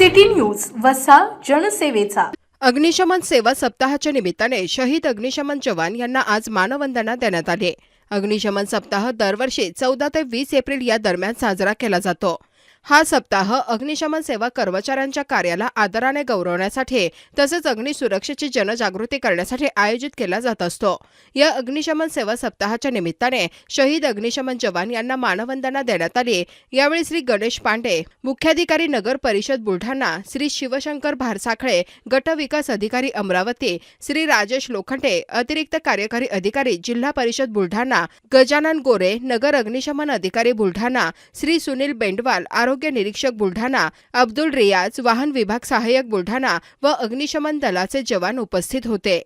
city news वसा जनसेवेचा. अग्निशमन सेवा सप्ताहाच्या निमित्ताने शहीद अग्निशमन जवान यांना आज मानवंदना देण्यात आली. अग्निशमन सप्ताह दरवर्षी चौदा ते वीस एप्रिल या दरम्यान साजरा केला जातो. हा सप्ताह अग्निशमन सेवा कर्मचाऱ्यांच्या कार्याला आदराने गौरवण्यासाठी तसेच अग्निसुरक्षेची जनजागृती करण्यासाठी आयोजित केला जात असतो. या अग्निशमन सेवा सप्ताहाच्या निमित्ताने शहीद अग्निशमन जवान यांना मानवंदना देण्यात आली. यावेळी श्री गणेश पांडे मुख्याधिकारी नगर परिषद बुलढाणा श्री शिवशंकर भारसाखळे गट विकास अधिकारी अमरावती श्री राजेश लोखंडे अतिरिक्त कार्यकारी अधिकारी जिल्हा परिषद बुलढाणा गजानन गोरे नगर अग्निशमन अधिकारी बुलढाणा श्री सुनील बेंडवाल आरोग्य निरीक्षक बुलढाणा अब्दुल रियाज वाहन विभाग सहाय्यक बुलढाणा व अग्निशमन दलाचे जवान उपस्थित होते.